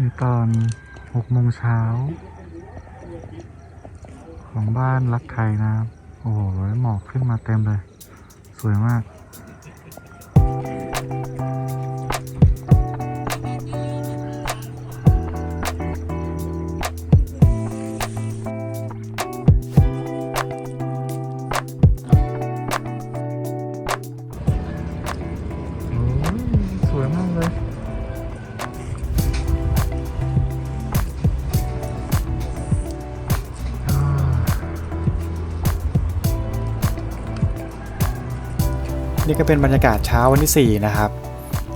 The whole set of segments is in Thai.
นี่ตอนหกโมงเช้า ของบ้านรักไทยนะครับ โอ้โหหมอกขึ้นมาเต็มเลย สวยมาก เป็นบรรยากาศเช้าวันที่ 4 นะครับ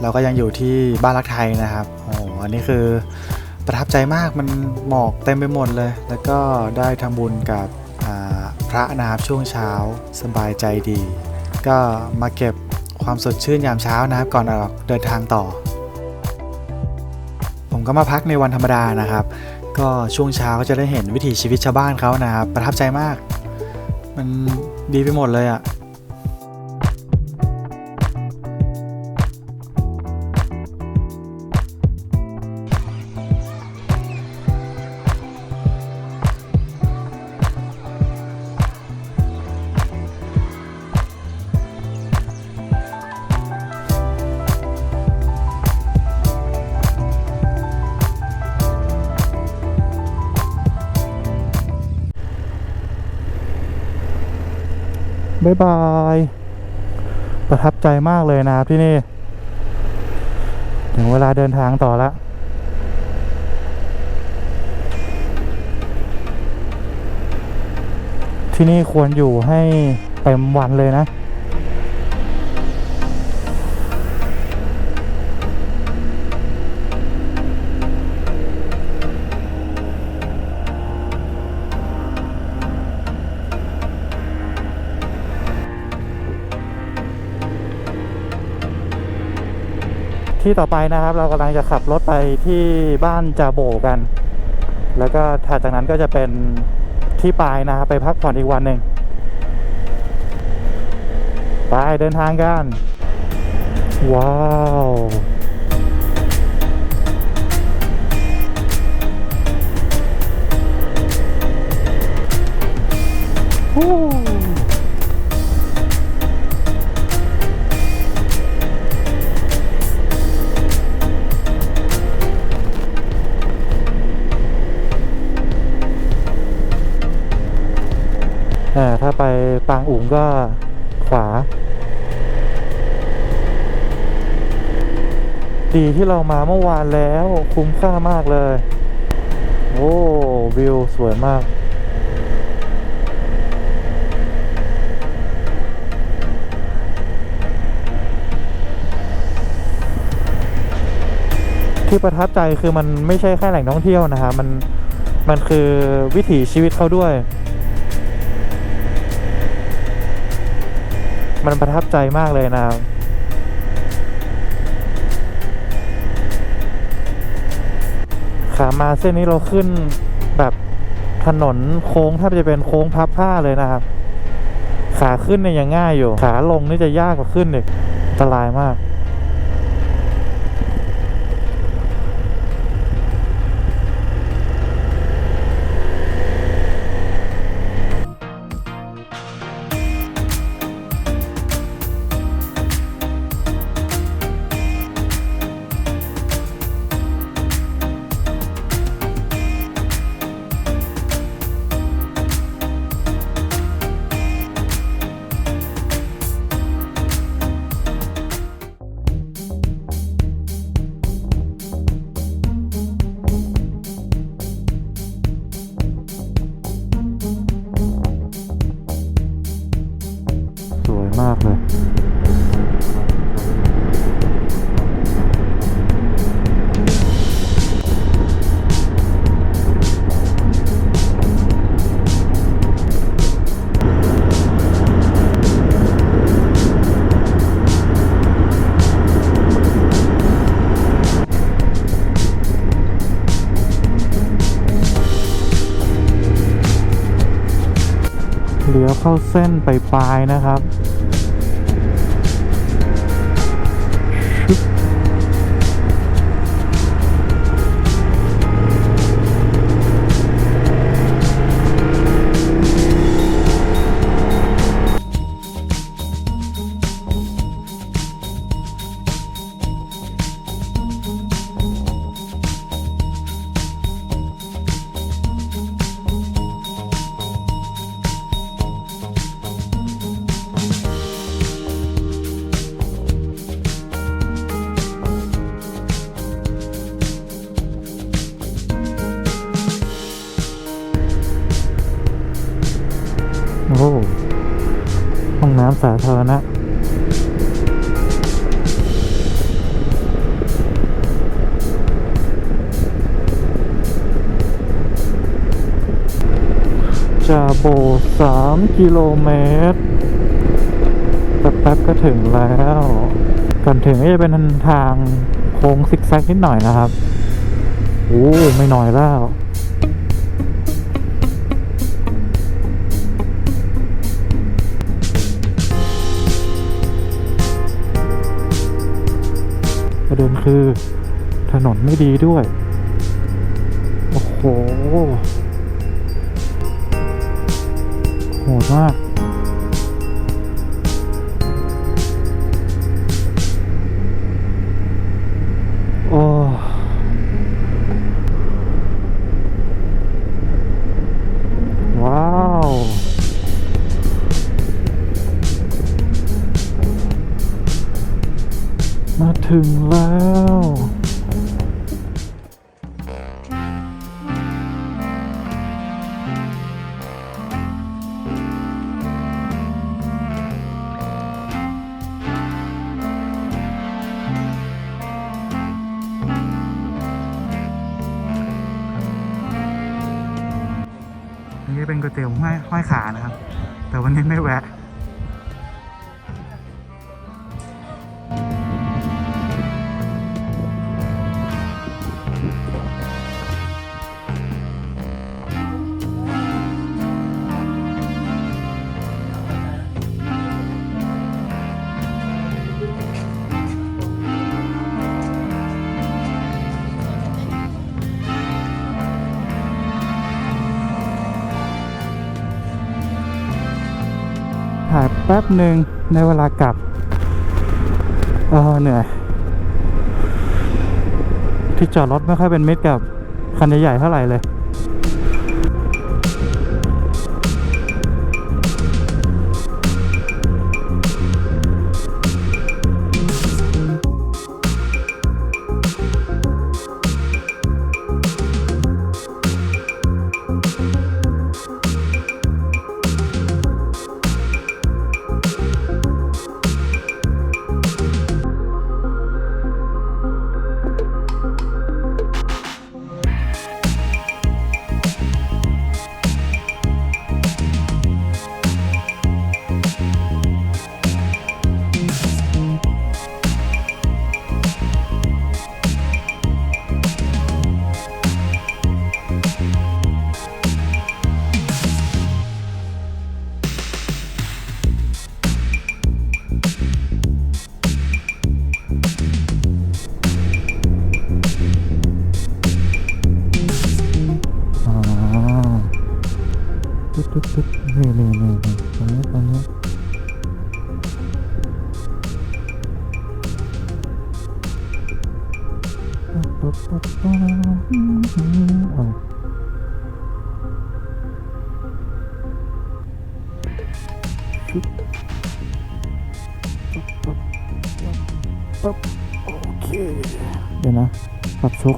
เราก็ยังอยู่ที่บ้านรักไทยนะครับโอ้โหอันนี้คือประทับใจมากมันหมอกเต็มไปหมดเลย แล้วก็ได้ทำบุญกับพระนะครับช่วงเช้าสบายใจดี ก็มาเก็บความสดชื่นยามเช้านะครับ ก่อนออกเดินทางต่อ ผมก็มาพักในวันธรรมดานะครับ ก็ช่วงเช้าก็จะได้เห็นวิถีชีวิตชาวบ้านเขานะครับ ประทับใจมาก มันดีไปหมดเลยอะ่ะ บายบาย ประทับใจมากเลยนะครับที่นี่ ถึงเวลาเดินทางต่อละที่นี่ควรอยู่ให้เต็มวันเลยนะ ที่ต่อไปนะครับ เรากำลังจะขับรถไปที่บ้านจาโบกัน แล้วก็ถัดจากนั้นก็จะเป็นที่ปลายนะครับไปพักผ่อนอีกวันหนึ่งไปเดินทางกัน ว้าวฮู้ ถ้าไปปางอุ๋งก็ขวา ดีที่เรามาเมื่อวานแล้วคุ้มค่ามากเลย โอ้วิวสวยมากที่ประทับใจคือมันไม่ใช่แค่แหล่งท่องเที่ยวนะครับมันมันคือวิถีชีวิตเขาด้วย มันประทับใจมากเลยนะครับขามาเส้นนี้เราขึ้นแบบถนนโค้งแทบจะเป็นโค้งพับผ้าเลยนะครับ ขาขึ้นเนี่ยยังง่ายอยู่ ขาลงนี่จะยากกว่าขึ้นอีกอันตรายมาก เข้าเส้นไปปลายนะครับ ห้องน้ำสาธารณะจาโบสามกิโลเมตรแป๊บๆก็ถึงแล้ว ก่อนถึงก็จะเป็นทางโค้งซิกแซกนิดหน่อยนะครับ โอ้ ไม่หน่อยแล้ว เด็นคือ ถนนไม่ดีด้วย โอ้โห โหดมากโอ้ว้าวมาถึงแล้ว ป๊บหนึ่งในเวลากลับเออเหนื่อยที่จอดรถไม่ค่อยเป็นมิตรกับคันใหญ่ๆเท่าไหร่เลย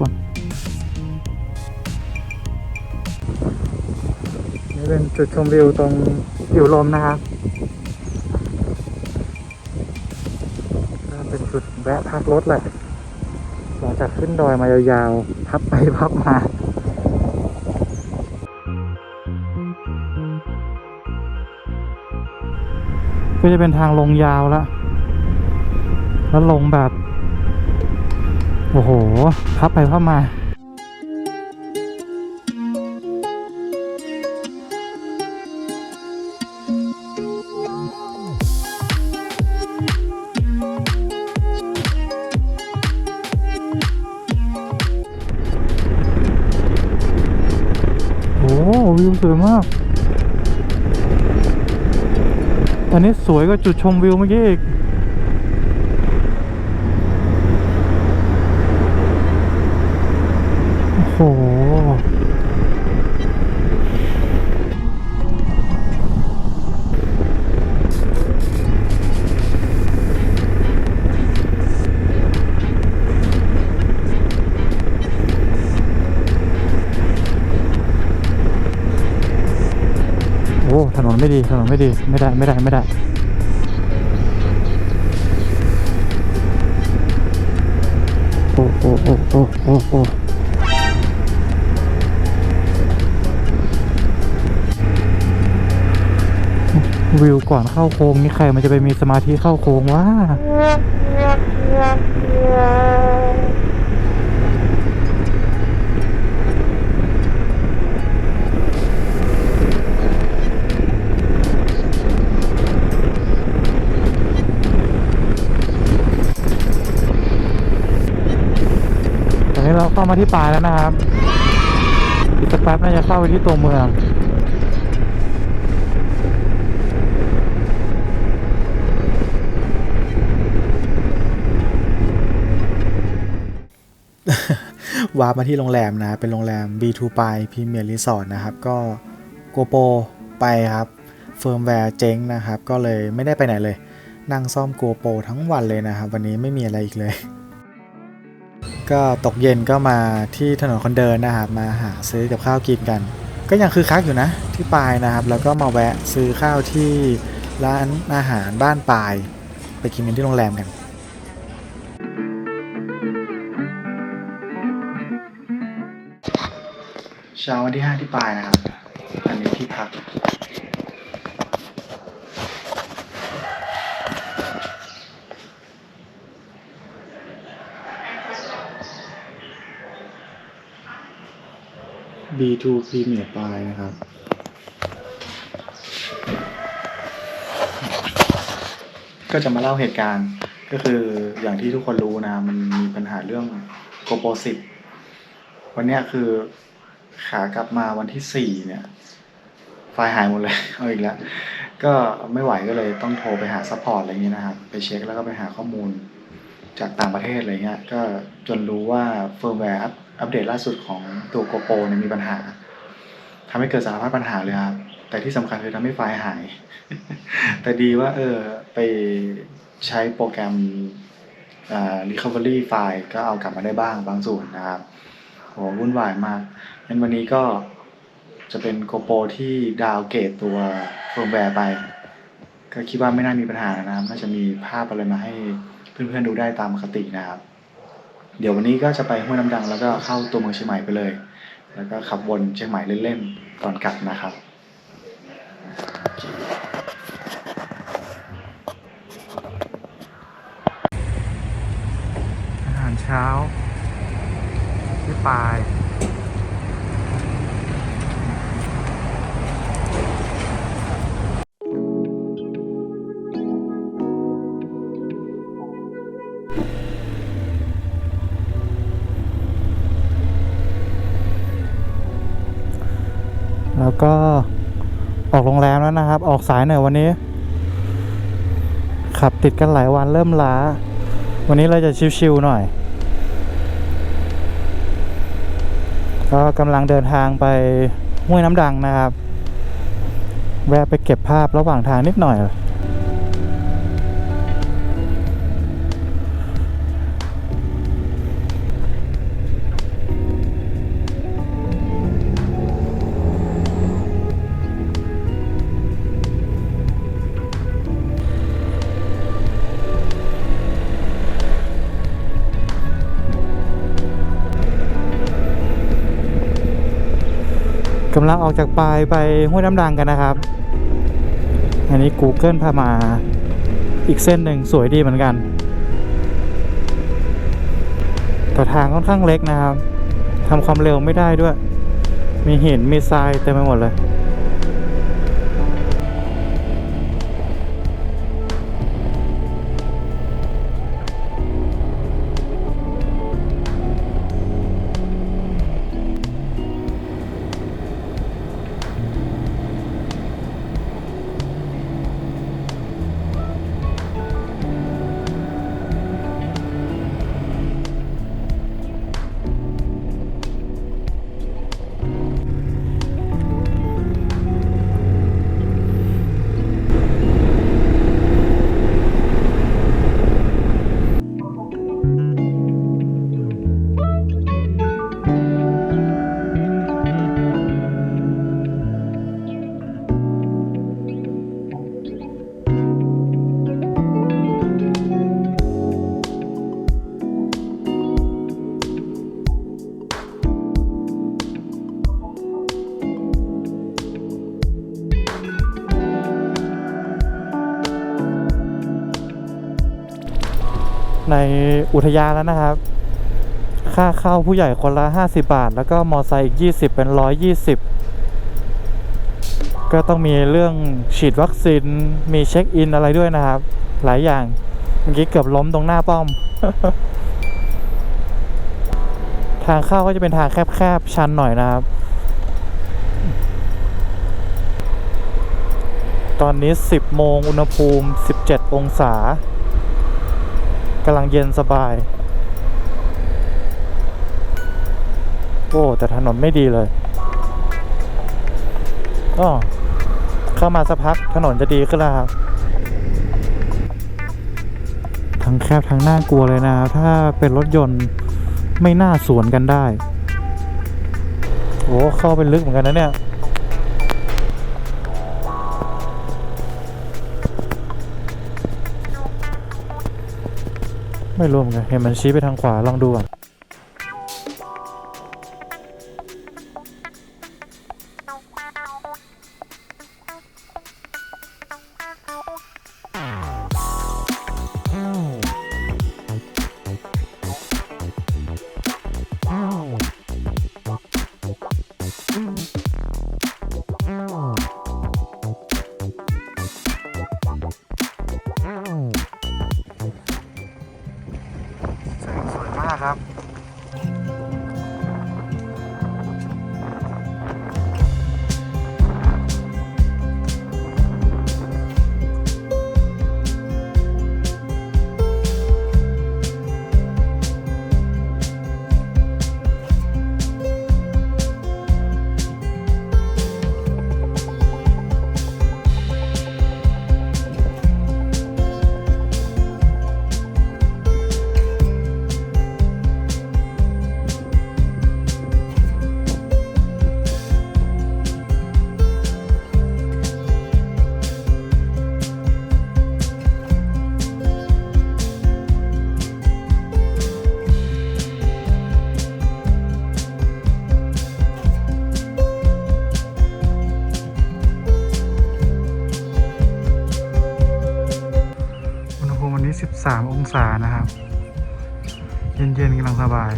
ปรับโชคก่อนนี่เป็นจุดชมวิวตรงอยู่ลมนะครับเป็นจุดแวะพักรถแหละหลังจากขึ้นดอยมายาวๆพับไปพับมาก็จะเป็นทางลงยาวแล้ว แล้วลงแบบ โอ้โห พับไปพับมาวิวสวยมาก อันนี้สวยกว่าจุดชมวิวเมื่อกี้อีก โอ้โอ้ถนนไม่ดี ถนนไม่ดี ไม่ได้ ไม่ได้ ไม่ได้ โอ้ โอ้ โอ้ โอ้ โอ้ วิวก่อนเข้าโค้งนี่ใครมันจะไปมีสมาธิเข้าโค้งวะตอนนี้เราเข้ามาที่ปลายแล้วนะครับอีกสักแป๊บน่าจะเข้าไปที่ตัวเมือง วาร์ปมาที่โรงแรมนะ เป็นโรงแรม B2 ไปพรีเมียร์รีสอร์ทนะครับ ก็โกโปไปครับ เฟิร์มแวร์เจ๊งนะครับ ก็เลยไม่ได้ไปไหนเลย นั่งซ่อมโกโปทั้งวันเลยนะครับ วันนี้ไม่มีอะไรอีกเลย ก็ตกเย็นก็มาที่ถนนคนเดินนะครับ มาหาซื้อกับข้าวกินกัน ก็ยังคือคักอยู่นะที่ปายนะครับ แล้วก็มาแวะซื้อข้าวที่ร้านอาหารบ้านปาย ไปกินกันที่โรงแรมกัน เช้าวันที่5ที่ปลายนะครับ อันนี้ที่พัก B2 Premier ปลายนะครับก็จะมาเล่าเหตุการณ์ก็คืออย่างที่ทุกคนรู้นะ มันมีปัญหาเรื่องโกโปสิวันเนี้ยคือขากลับมาวันที่สี่เนี่ย ไฟล์หายหมดเลย เอาอีกแล้ว ก็ไม่ไหวก็เลยต้องโทรไปหาซัพพอร์ตอะไรเงี้ยนะครับ ไปเช็คแล้วก็ไปหาข้อมูลจากต่างประเทศอะไรเงี้ย ก็จนรู้ว่าเฟิร์มแวร์อัปเดตล่าสุดของตัวโกโปรเนี่ยมีปัญหาทำให้เกิดสารพัดปัญหาเลยครับ แต่ที่สำคัญคือทำให้ไฟล์หาย แต่ดีว่า เออ ไปใช้โปรแกรมอ่า recovery ไฟล์ก็เอากลับมาได้บ้างบางส่วนนะครับโหวุ่นวายมาก งั้นวันนี้ก็จะเป็นโกโปรที่ดาวเกรดตัวเฟิร์มแวร์ไป ก็คิดว่าไม่น่ามีปัญหานะครับน่าจะมีภาพอะไรมาให้เพื่อนๆดูได้ตามปกตินะครับ เดี๋ยววันนี้ก็จะไปห้วยน้ำดัง แล้วก็เข้าตัวเมืองเชียงใหม่ไปเลย แล้วก็ขับวนเชียงใหม่เล่นๆก่อนกลับนะครับอาหารเช้าที่ปลาย แล้วนะครับ ออกสายหน่อยวันนี้ ขับติดกันหลายวันเริ่มล้า วันนี้เราจะชิวๆหน่อย ก็กำลังเดินทางไปห้วยน้ำดังนะครับ แวะไปเก็บภาพระหว่างทางนิดหน่อยำลังออกจากปลายไปห้วยน้ำดังกันนะครับ อันนี้ Google พามาอีกเส้นหนึ่งสวยดีเหมือนกัน แต่ทางค่อนข้างเล็กนะครับทำความเร็วไม่ได้ด้วย มีหินมีทรายเต็มไปหมดเลย ในอุทยานแล้วนะครับ ค่าเข้าผู้ใหญ่คนละ 50 บาท แล้วก็มอไซค์อีก 20 เป็น 120 ก็ต้องมีเรื่องฉีดวัคซีนมีเช็คอินอะไรด้วยนะครับ หลายอย่างเมื่อกี้เกือบล้มตรงหน้าป้อม ทางเข้าก็จะเป็นทางแคบๆ ชันหน่อยนะครับ ตอนนี้ 10 โมงอุณหภูมิ 17 องศา กำลังเย็นสบาย โอ้ แต่ถนนไม่ดีเลยก็เข้ามาสักพักถนนจะดีขึ้นแล้วครับทั้งแคบทั้งน่ากลัวเลยนะถ้าเป็นรถยนต์ไม่น่าสวนกันได้โอ้เข้าไปลึกเหมือนกันนะเนี่ย ไม่รู้เหมือนกันเห็นมันชี้ไปทางขวาลองดูก่อน ย็นกำลังสบาย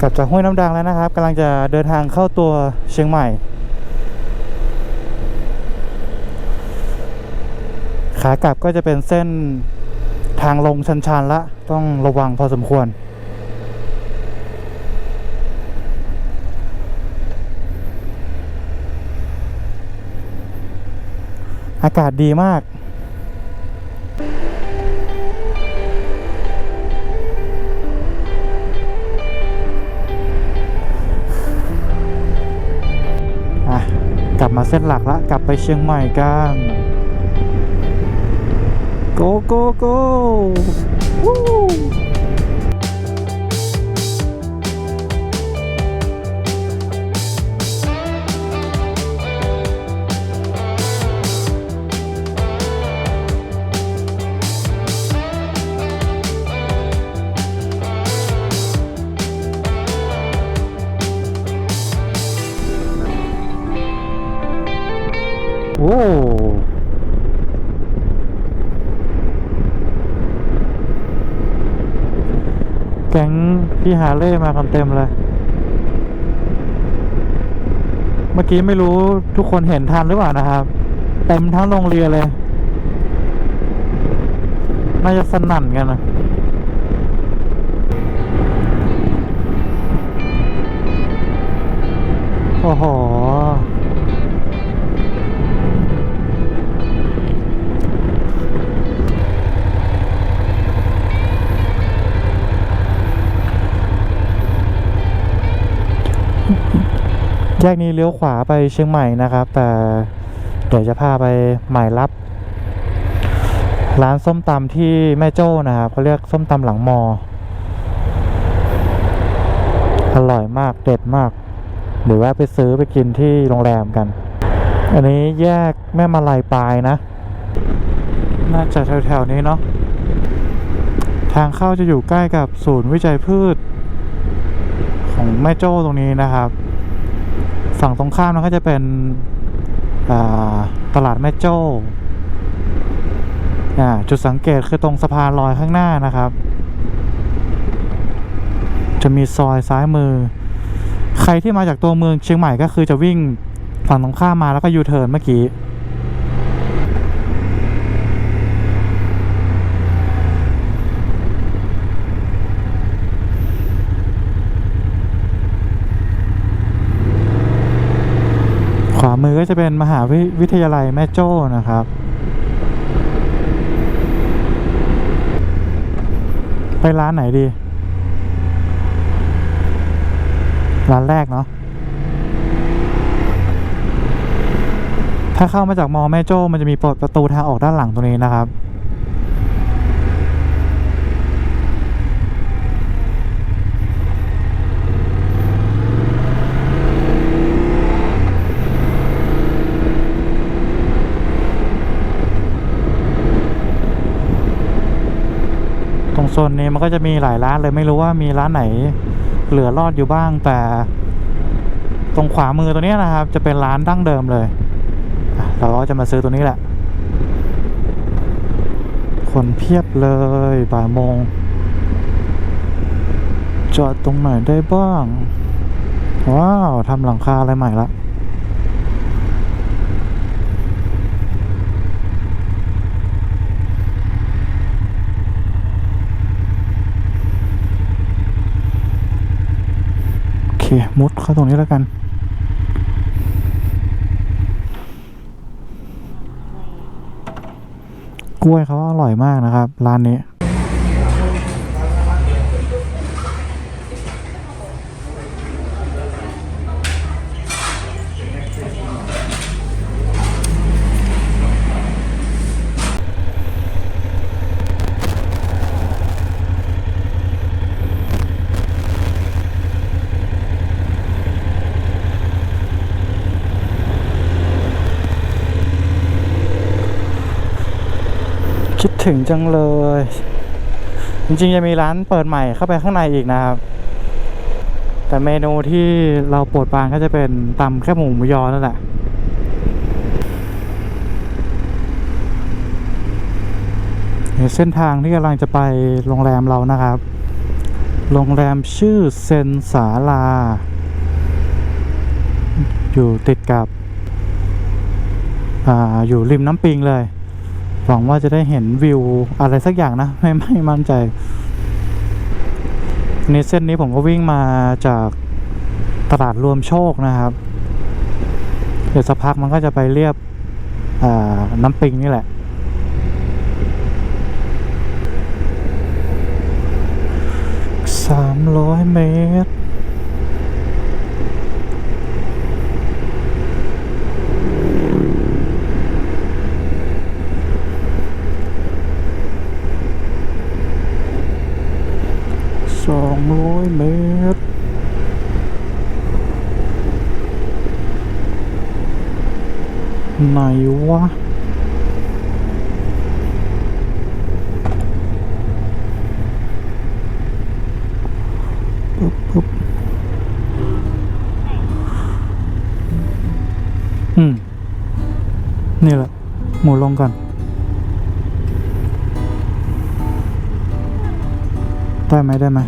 กลับจากห้วยน้ำดังแล้วนะครับกำลังจะเดินทางเข้าตัวเชียงใหม่ ขากลับก็จะเป็นเส้นทางลงชันๆละ ต้องระวังพอสมควร อากาศดีมาก กลับมาเส้นหลักละ กลับไปเชียงใหม่กันโกโกโก พี่ฮาเล่มากันเต็มเลย เมื่อกี้ไม่รู้ทุกคนเห็นทันหรือเปล่านะครับ เต็มทั้งโรงเรียนเลย น่าจะสนั่นกันนะโอ้โห แยกนี้เลี้ยวขวาไปเชียงใหม่นะครับ แต่เดี๋ยวจะพาไปหมายรับ ร้านส้มตำที่แม่โจ้นะครับเขาเรียกส้มตำหลังมอ อร่อยมากเด็ดมากหรือว่าไปซื้อไปกินที่โรงแรมกัน อันนี้แยกแม่มาลายปลายนะ น่าจะแถวๆนี้เนาะ ทางเข้าจะอยู่ใกล้กับศูนย์วิจัยพืช ของของแม่โจ้ตรงนี้นะครับ ฝั่งตรงข้ามมันก็จะเป็นตลาดแม่โจ้จุดสังเกตคือตรงสะพานลอยข้างหน้านะครับ จะมีซอยซ้ายมือ ใครที่มาจากตัวเมืองเชียงใหม่ก็คือจะวิ่งฝั่งตรงข้ามมาแล้วก็ยูเทิร์นเมื่อกี้ วามือก็จะเป็นมหาวิวิทยาลัยแม่โจ้นะครับ ไปร้านไหนดี ร้านแรกเนาะถ้าเข้ามาจากมอแม่โจ้มันจะมีประตูทางออกด้านหลังตรงนี้นะครับ โซนนี้มันก็จะมีหลายร้านเลยไม่รู้ว่ามีร้านไหนเหลือรอดอยู่บ้างแต่ ตรงขวามือตัวนี้นะครับ จะเป็นร้านดั้งเดิมเลย เราก็จะมาซื้อตัวนี้แหละ คนเพียบเลยบ่ายโมง จอดตรงไหนได้บ้าง ว้าวทำหลังคาอะไรใหม่ละ โอเค มุดเข้าตรงนี้แล้วกัน กล้วยเขาอร่อยมากนะครับ ร้านนี้ ถึงจังเลย จริงๆจะมีร้านเปิดใหม่เข้าไปข้างในอีกนะครับ แต่เมนูที่เราโปรดปรานก็จะเป็นตำแค่หมูหมูยอนั่นแหละเส้นทางที่กำลังจะไปโรงแรมเรานะครับ โรงแรมชื่อเซนสาลา อยู่ติดกับ อ่า อยู่ริมน้ำปิงเลย หวังว่าจะได้เห็นวิวอะไรสักอย่างนะ ไม่ไม่มั่นใจในเส้นนี้ผมก็วิ่งมาจากตลาดรวมโชคนะครับ เดี๋ยวสักพักมันก็จะไปเรียบน้ำปิงนี่แหละ สามร้อยเมตร ร้อยเมตรไหนวะปุ๊บปุ๊บอืม นี่แหละ หมูลงก่อน ได้ไหมได้ไหม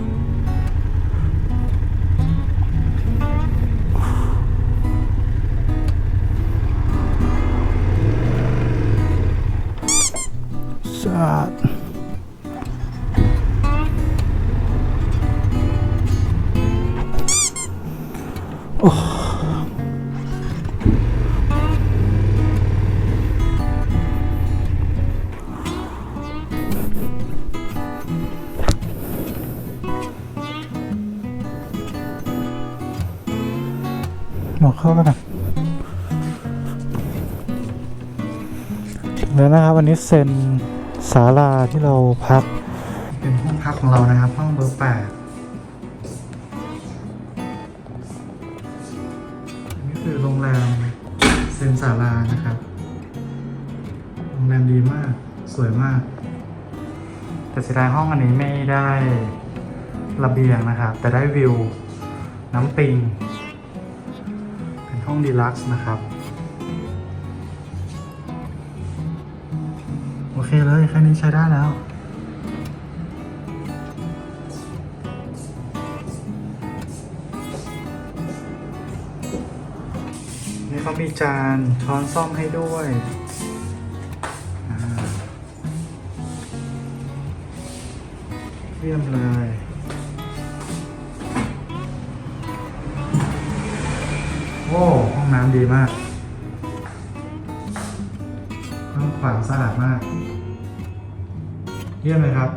เข้ากันนะถึงแล้วนะครับ วันนี้เซ็นศาลาที่เราพัก เป็นห้องพักของเรานะครับ ห้องเบอร์แปดนี่คือโรงแรมเซนศาลานะครับ โรงแรมดีมาก สวยมาก แต่เสียดายห้องอันนี้ไม่ได้ระเบียงนะครับ แต่ได้วิวน้ำปิง องดีลักซ์นะครับ โอเคเลย แค่นี้ใช้ได้แล้ว นี่เขามีจานช้อนซ่อมให้ด้วยเยี่ยมเลย อ้ห้องน้ำดีมากห้องขวางสะอาดมาก เยี่ยมเลยครับ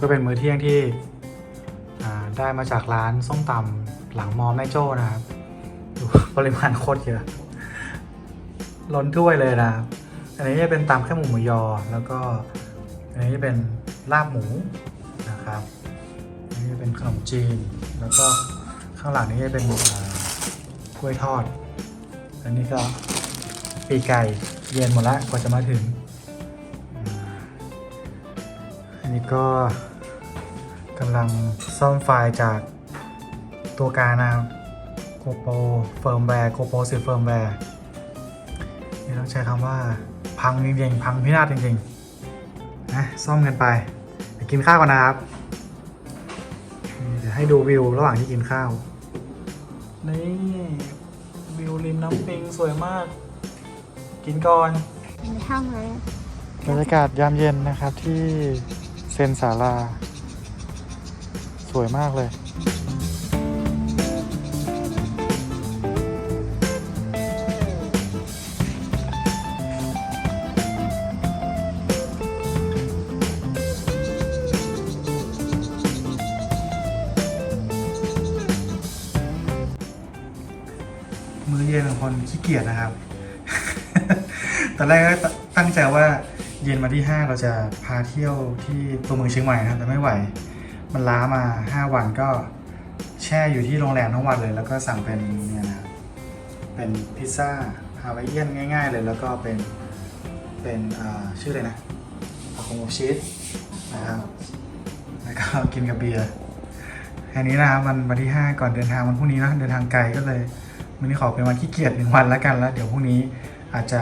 ก็เป็นมื้อเที่ยงที่ได้มาจากร้านส้มตำหลังมอแม่โจ้นะครับดูปริมาณโคตรเยอะ ล้นถ้วยเลยนะอันนี้จะเป็นตำแค่หมูหมูยอ แล้วก็อันนี้จะเป็นลาบหมูนะครับอันนี้เป็นขนมจีน แล้วก็ข้างหลังนี้จะเป็นกล้วยทอด อันนี้ก็ปีกไก่เย็นหมดละกว่าจะมาถึง นนี้ก็กำลังซ่อมไฟล์จากตัวการนะครับ GoPro Firmware GoPro 10 Firmware นี่ต้องใช้คำว่าพังจริงๆ พังพินาศจริงๆนะซ่อมกันไปไปกินข้าวกันนะครับนี่เดี๋ยวให้ดูวิวระหว่างที่กินข้าว นี่ วิวริมน้ำปิงสวยมาก กินก่อนกินข้าวไหมบรรยากาศยามเย็นนะครับที่ เซนสาราสวยมากเลย มือเย็นของคนขี้เกียจนะครับ ตอนแรกก็ตั้งใจว่า ย็นวันที่ 5 เราจะพาเที่ยวที่ตัวเมืองเชียงใหม่นะครับแต่ไม่ไหว มันล้ามา 5 วันก็แช่อยู่ที่โรงแรมทั้งวันเลย แล้วก็สั่งเป็นเนี่ยนะเป็นพิซซ่าฮาวายเอียนง่าย ๆ เลยแล้วก็เป็นเป็นอ่าชื่ออะไรนะผักโขมชีสนะครับแล้วก็กินกับเบียร์แค่นี้นะครับวันวันที่ 5 ก่อนเดินทางวันพรุ่งนี้นะเดินทางไกลก็เลยวันนี้ขอเป็นวันขี้เกียจหนึ่งวันแล้วกันแล้ว เดี๋ยวพรุ่งนี้อาจจะ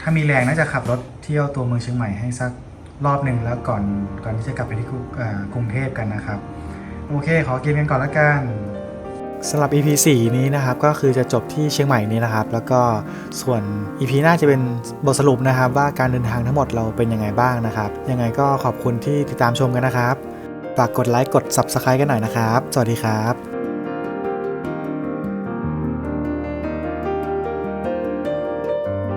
ถ้ามีแรงน่าจะขับรถ เที่ยวตัวเมืองเชียงใหม่ให้สักรอบหนึ่งแล้วก่อนก่อนที่จะกลับไปที่กรุงเทพกันนะครับ โอเค ขอกินกันก่อนล้วกันสำหรับ EP 4 นี้นะครับก็คือจะจบที่เชียงใหม่นี้นะครับ แล้วก็ส่วน EP หน้าจะเป็นบทสรุปนะครับ ว่าการเดินทางทั้งหมดเราเป็นยังไงบ้างนะครับ ยังไงก็ขอบคุณที่ติดตามชมกันนะครับฝากกดไลค์กด Subscribe กันหน่อยนะครับ สวัสดีครับ